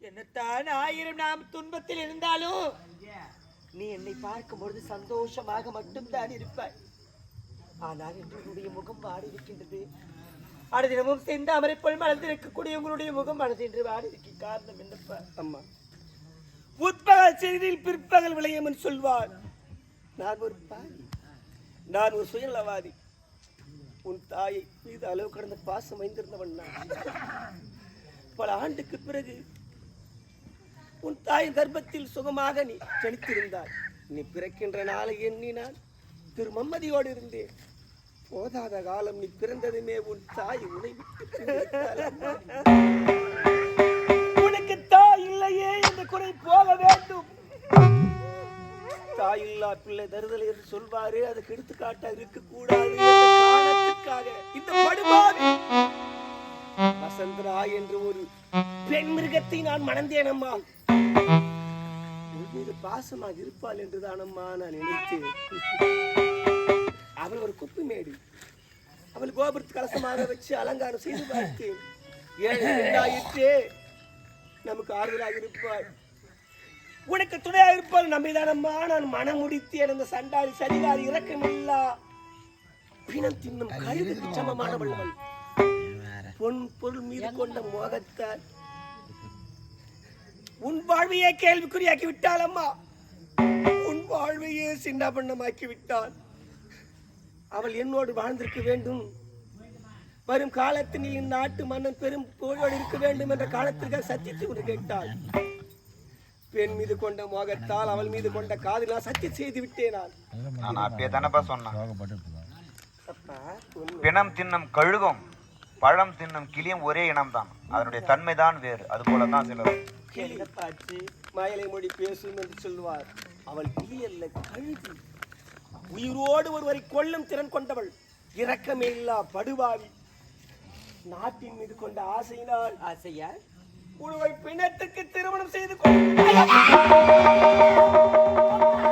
என்னத்தான் ஆயிரம் நாம் துன்பத்தில் இருந்தாலும்? நீ என்னை பார்க்கும் பொழுது சந்தோஷமாக மட்டும்தான் இருப்பாய். ஆனால் இன்று உன்னுடைய முகம் வாடி இருக்கின்றது அடுத்த தினமும் சென்று அமரைப்போல் மலர்ந்திருக்கக்கூடிய உங்களுடைய முகம் மனது என்று வாடி இருக்க காரணம் என்னப்பா? அம்மா. உட்பகல் செய்தியில் பிற்பகல் விளையும் என்று சொல்வார். நான் ஒரு பாவி. நான் ஒரு சுயநலவாதி. உன் தாயை மீது அளவு கடந்த பாசம் வைத்திருந்தவன் நான். பல ஆண்டுக்கு பிறகு உன் தாய் கர்ப்பத்தில் சுகமாக நீ செலுத்திருந்தாய் நீ பிறக்கின்ற நாளை எண்ணி நான் திருமம்மதியோடு இருந்தேன். போதாத காலம் நீ பிறந்ததுமே உன் தாய் உன்னை உனக்கு தாய் இல்லையே இந்த குறை போக வேண்டும். தாயில்லா பிள்ளை தருதல் என்று சொல்வாரு அதுக்கு எடுத்துக்காட்டா இருக்க கூடாது காரணத்துக்காக இந்த படுபாவி வசந்தரா என்று ஒரு பெண் மிருகத்தை நான் மணந்தேன் அம்மா. மீது பாசமாக இருப்பாள் என்றுதானம்மா நான் நினைத்தேன். அவள் ஒரு குப்பி மேடு. அவள் கோபுரத்து கலசமாக வச்சு அலங்காரம் செய்து பார்த்தேன். ஏழை பெண்ணாயிற்றே நமக்கு ஆறுதலாக இருப்பாள். உனக்கு துணையாக இருப்பாள் நம்பிதானம்மா நான் மனம் முடித்தேன். அந்த சண்டாளி சதிகாரி இறக்கமில்லா பிணம் தின்னும் கழுகுக்கு சமமானவள் அவள் பொன் பொருள் மீது கொண்ட மோகத்தால் உன் வாழ்வையே கேள்விக்குறியாக்கி விட்டாள் அம்மா உன் வாழ்வையே சின்ன பண்ணமாக்கி விட்டாள் அவள் என்னோடு வாழ்ந்திருக்க வேண்டும். வரும் காலத்தில் இந்நாட்டு மன்னன் பெரும் புகழோடு இருக்க வேண்டும் என்ற காலத்திற்காக சத்தியத்தை ஒன்று கேட்டாள். பெண் மீது கொண்ட மோகத்தால் அவள் மீது கொண்ட காதல் நான் சத்தியம் செய்து விட்டேன் நான். நான் அப்பயே தானப்பா சொன்னேன். பிணம் தின்னும் கழுகும். பழம் தின்னும் கிளியும் ஒரே இனம்தான். அதனுடைய தன்மை தான் வேறு. அது போல தான் சிலர் பாட்டு. மயலை மொழி பேசும் என்று சொல்வார். அவள் கிளி அல்ல கழுதி. உயிரோடு ஒருவரை கொல்லும் திறன் கொண்டவள். இரக்கமே இல்லா படுபாவி. நாட்டின் மீது கொண்ட ஆசையினால் ஆசையா? ஒருவர் பிணத்துக்கு திருமணம் செய்து அவர்